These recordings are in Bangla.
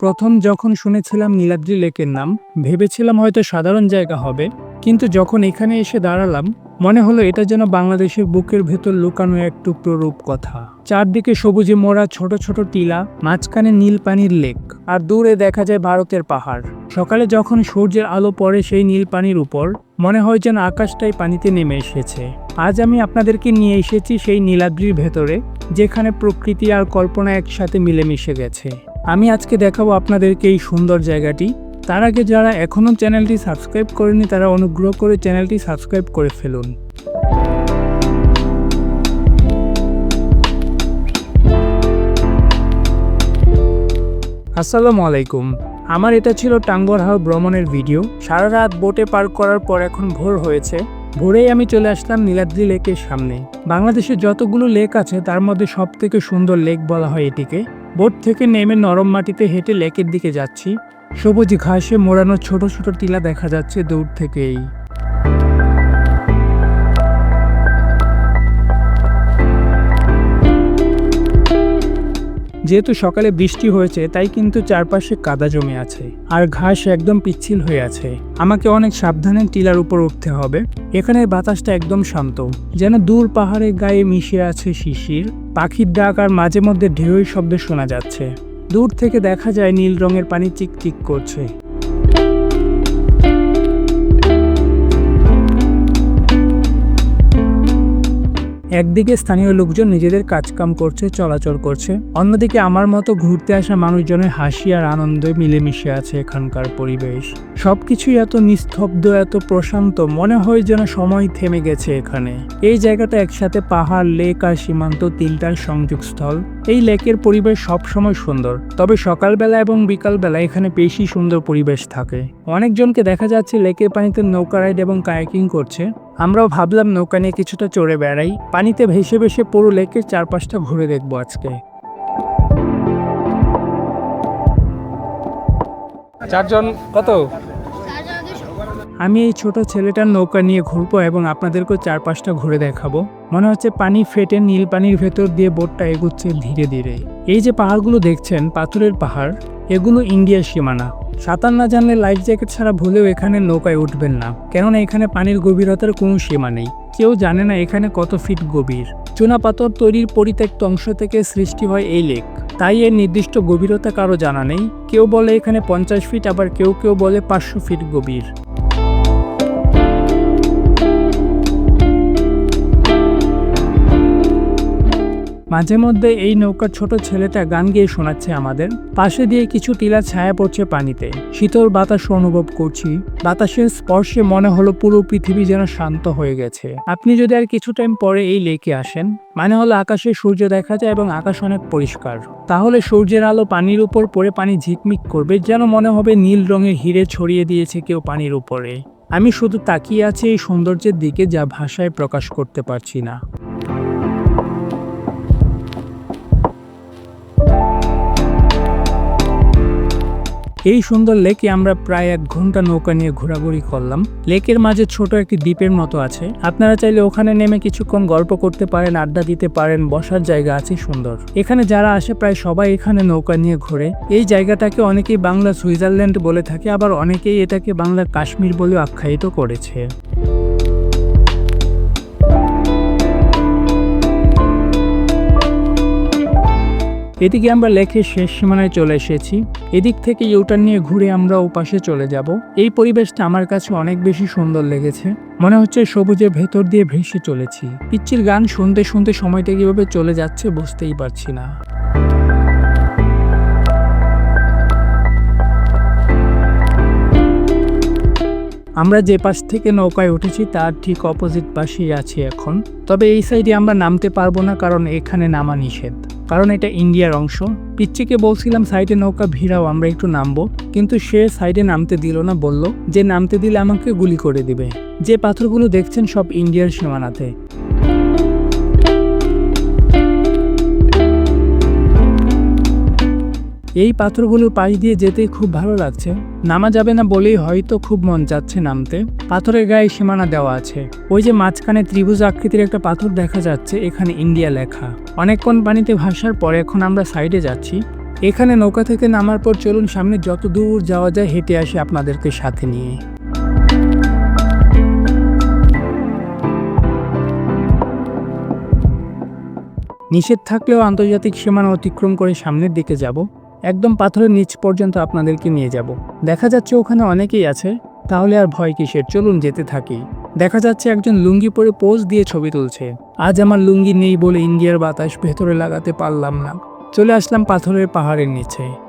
প্রথম যখন শুনেছিলাম নীলাদ্রি লেকের নাম, ভেবেছিলাম হয়তো সাধারণ জায়গা হবে, কিন্তু যখন এখানে এসে দাঁড়ালাম, মনে হলো এটা যেন বাংলাদেশের বুকের ভেতর লুকানো এক টুকরো রূপকথা। চারদিকে সবুজে মোড়া ছোট ছোট টিলা, মাঝখানে নীল পানির লেক, আর দূরে দেখা যায় ভারতের পাহাড়। সকালে যখন সূর্যের আলো পড়ে সেই নীল পানির উপর, মনে হয় যেন আকাশটাই পানিতে নেমে এসেছে। আজ আমি আপনাদেরকে নিয়ে এসেছি সেই নীলাদ্রির ভেতরে, যেখানে প্রকৃতি আর কল্পনা একসাথে মিলেমিশে গেছে। আমি আজকে দেখাবো আপনাদেরকে এই সুন্দর জায়গাটি। তার আগে যারা এখনও চ্যানেলটি সাবস্ক্রাইব করেনি তারা অনুগ্রহ করে চ্যানেলটি সাবস্ক্রাইব করে ফেলুন। আসসালামু আলাইকুম। আমার এটা ছিল টাঙ্গরহাও ভ্রমণের ভিডিও। সারা রাত বোটে পার করার পর এখন ভোর হয়েছে। ভোরেই আমি চলে আসলাম নীলাদ্রি লেকের সামনে। বাংলাদেশে যতগুলো লেক আছে, তার মধ্যে সব থেকে সুন্দর লেক বলা হয় এটিকে। বোট থেকে নেমে নরম মাটিতে হেঁটে লেকের দিকে যাচ্ছি। সবুজ ঘাসে মোড়ানো ছোট ছোট টিলা দেখা যাচ্ছে দূর থেকেই। যেহেতু সকালে বৃষ্টি হয়েছে, তাই কিন্তু চারপাশে কাদা জমে আছে আর ঘাস একদম পিচ্ছিল হয়ে আছে। আমাকে অনেক সাবধানে টিলার উপর উঠতে হবে। এখানের বাতাসটা একদম শান্ত, যেন দূর পাহাড়ের গায়ে মিশে আছে শিশির। পাখির ডাক আর মাঝে মধ্যে ঢেউই শব্দ শোনা যাচ্ছে। দূর থেকে দেখা যায় নীল রঙের পানি চিকচিক করছে। একদিকে স্থানীয় লোকজন নিজেদের কাজকাম করছে, চলাচল করছে। অন্যদিকে আমার মতো ঘুরতে আসা মানুষজনের হাসি আর আনন্দে মিলেমিশে আছে এখানকার পরিবেশ। সবকিছুই এত নিস্তব্ধ, এত প্রশান্ত, মনে হয় যেন সময় থেমে গেছে এখানে। এই জায়গাটা একসাথে পাহাড়, লেক আর সীমান্ত তিনটার সংযোগস্থল। এই লেকের পরিবেশ সব সময় সুন্দর, তবে সকালবেলা এবং বিকালবেলা এখানে বেশি সুন্দর পরিবেশ থাকে। অনেকজনকে দেখা যাচ্ছে লেকের পানিতে নৌকা রাইড এবং কায়াকিং করছে। আমরাও ভাবলাম নৌকা নিয়ে কিছুটা চড়ে বেড়াই। পানিতে ভেসে ভেসে পুরো লেকের চারপাশটা ঘুরে দেখব আজকে। চারজন কত? আমি এই ছোট ছেলেটার নৌকা নিয়ে ঘুরবো এবং আপনাদেরকেও চারপাশটা ঘুরে দেখাবো। মনে হচ্ছে পানি ফেটে নীল পানির ভেতর দিয়ে বোটটা এগুচ্ছে ধীরে ধীরে। এই যে পাহাড়গুলো দেখছেন, পাথরের পাহাড়। এগুলো ইন্ডিয়ার সীমানা। সাঁতার না জানলে লাইফ জ্যাকেট ছাড়া ভুলেও এখানে নৌকায় উঠবেন না। কেননা এখানে পানির গভীরতার কোনো সীমা নেই। কেউ জানে না এখানে কত ফিট গভীর। চুনাপাথর তৈরির পরিত্যক্ত অংশ থেকে সৃষ্টি হয় এই লেক। তাই এর নির্দিষ্ট গভীরতা কারও জানা নেই। কেউ বলে এখানে পঞ্চাশ ফিট, আবার কেউ কেউ বলে পাঁচশো ফিট গভীর। মাঝে মধ্যে এই নৌকার ছোট ছেলেটা গান গেয়ে শোনাচ্ছে আমাদের। পাশে দিয়ে কিছু টিলা ছায়া পড়ছে পানিতে। শীতল বাতাস অনুভব করছি। বাতাসের স্পর্শে মনে হলো পুরো পৃথিবী যেন শান্ত হয়ে গেছে। আপনি যদি আর কিছু টাইম পরে এই লেকে আসেন মানে হলো আকাশে সূর্য দেখা যায় এবং আকাশ অনেক পরিষ্কার। তাহলে সূর্যের আলো পানির উপর পড়ে পানি ঝিকমিক করবে, যেন মনে হবে নীল রঙের হিরে ছড়িয়ে দিয়েছে কেউ পানির উপরে। আমি শুধু তাকিয়ে আছি এই সৌন্দর্যের দিকে যা ভাষায় প্রকাশ করতে পারছি না। এই সুন্দর লেকে আমরা প্রায় এক ঘণ্টা নৌকা নিয়ে ঘোরাঘুরি করলাম। লেকের মাঝে ছোট একটি দ্বীপের মতো আছে। আপনারা চাইলে ওখানে নেমে কিছুক্ষণ গল্প করতে পারেন, আড্ডা দিতে পারেন, বসার জায়গা আছে সুন্দর। এখানে যারা আসে প্রায় সবাই এখানে নৌকা নিয়ে ঘোরে। এই জায়গাটাকে অনেকেই বাংলা সুইজারল্যান্ড বলে থাকে, আবার অনেকেই এটাকে বাংলা কাশ্মীর বলে আখ্যায়িত করেছে। এদিকে আমরা লেখের শেষ সীমানায় চলে এসেছি। এদিক থেকে ইউটার নিয়ে ঘুরে আমরা ওপাশে চলে যাব। এই পরিবেশটা আমার কাছে অনেক বেশি সুন্দর লেগেছে। মনে হচ্ছে সবুজের ভেতর দিয়ে ভেসে চলেছি। পিচ্ছির গান শুনতে শুনতে সময়টা কীভাবে চলে যাচ্ছে বুঝতেই পারছি না। আমরা যে পাশ থেকে নৌকায় উঠেছি তার ঠিক অপোজিট পাশেই আছি এখন। তবে এই সাইডে আমরা নামতে পারব না কারণ এখানে নামা নিষেধ। কারণ এটা ইন্ডিয়ার অংশ। পিচ্চিকে বলছিলাম সাইডে নৌকা ভিড়াও, আমরা একটু নামবো। কিন্তু সে সাইডে নামতে দিল না, বলল, যে নামতে দিলে আমাকে গুলি করে দিবে। যে পাথরগুলো দেখছেন সব ইন্ডিয়ার সীমানাতে। এই পাথরগুলোর পাশ দিয়ে যেতে খুব ভালো লাগছে। নামা যাবে না বলেই হয়তো খুব মন যাচ্ছে নামতে। পাথরের গায়ে সীমানা দেওয়া আছে। ওই যে মাঝখানে ত্রিভুজ আকৃতির একটা পাথর দেখা যাচ্ছে, এখানে ইন্ডিয়া লেখা। অনেকক্ষণ পানিতে ভাসার পর এখন আমরা সাইডে যাচ্ছি। এখানে নৌকা থেকে নামার পর চলুন সামনে যত দূর যাওয়া যায় হেঁটে আসি আপনাদেরকে সাথে নিয়ে। নিষেধ থাকলেও আন্তর্জাতিক সীমানা অতিক্রম করে সামনের দিকে যাব। একদম পাথরের নিচ পর্যন্ত আপনাদেরকে নিয়ে যাব। দেখা যাচ্ছে ওখানে অনেকেই আছে, তাহলে আর ভয় কিসের? চলুন যেতে থাকি। দেখা যাচ্ছে একজন লুঙ্গি পরে পোজ দিয়ে ছবি তুলছে। আজ আমার লুঙ্গি নেই বলে ইন্ডিয়ার বাতাস ভেতরে লাগাতে পারলাম না। চলে আসলাম পাথরের পাহাড়ের নিচে।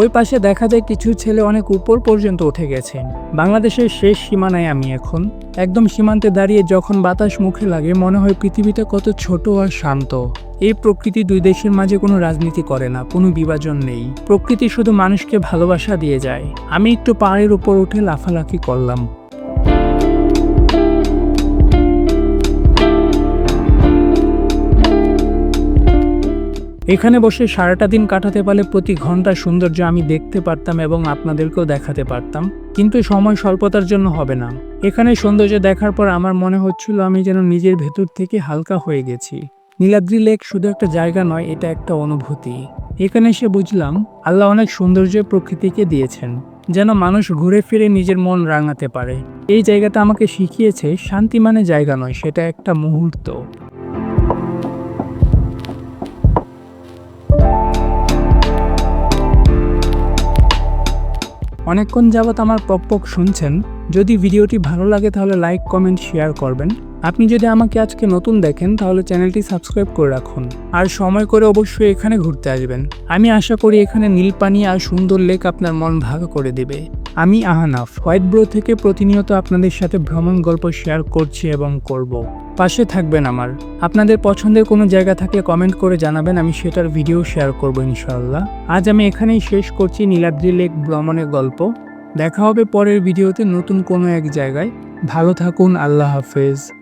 ওই পাশে দেখা যায় কিছু ছেলে অনেক উপর পর্যন্ত উঠে গেছেন বাংলাদেশের শেষ সীমানায় আমি এখন। একদম সীমান্তে দাঁড়িয়ে যখন বাতাস মুখে লাগে, মনে হয় পৃথিবীতে কত ছোট আর শান্ত। এই প্রকৃতি দুই দেশের মাঝে কোনো রাজনীতি করে না, কোনো বিভাজন নেই। প্রকৃতি শুধু মানুষকে ভালোবাসা দিয়ে যায়। আমি একটু পাহাড়ের উপর উঠে লাফালাফি করলাম। এখানে বসে সারাটা দিন কাটাতে পারলে প্রতি ঘণ্টা সৌন্দর্য আমি দেখতে পারতাম এবং আপনাদেরকেও দেখাতে পারতাম। কিন্তু সময় স্বল্পতার জন্য হবে না। এখানে সৌন্দর্য দেখার পর আমার মনে হচ্ছিল আমি যেন নিজের ভেতর থেকে হালকা হয়ে গেছি। নীলাদ্রি লেক শুধু একটা জায়গা নয়, এটা একটা অনুভূতি। এখানে এসে বুঝলাম, আল্লাহ অনেক সৌন্দর্য প্রকৃতিকে দিয়েছেন, যেন মানুষ ঘুরে ফিরে নিজের মন রাঙাতে পারে। এই জায়গাটা আমাকে শিখিয়েছে, শান্তি মানে জায়গা নয়, সেটা একটা মুহূর্ত। অনেকক্ষণ যাবৎ আমার পক পক শুনছেন। যদি ভিডিওটি ভালো লাগে তাহলে লাইক কমেন্ট শেয়ার করবেন। আপনি যদি আমাকে আজকে নতুন দেখেন, তাহলে চ্যানেলটি সাবস্ক্রাইব করে রাখুন। আর সময় করে অবশ্যই এখানে ঘুরতে আসবেন। আমি আশা করি এখানে নীল পানি আর সুন্দর লেক আপনার মন ভাগ করে দেবে। আমি আহানাফ, হোয়াইট ব্রো থেকে প্রতিনিয়ত আপনাদের সাথে ভ্রমণ গল্প শেয়ার করছি এবং করব। পাশে থাকবেন আমার। আপনাদের পছন্দের কোনো জায়গা থাকলে কমেন্ট করে জানাবেন, আমি সেটার ভিডিও শেয়ার করব ইনশাআল্লাহ। আজ আমি এখানেই শেষ করছি নীলাদ্রি লেক ভ্রমণের গল্প। দেখা হবে পরের ভিডিওতে নতুন কোনো এক জায়গায়। ভালো থাকুন, আল্লাহ হাফেজ।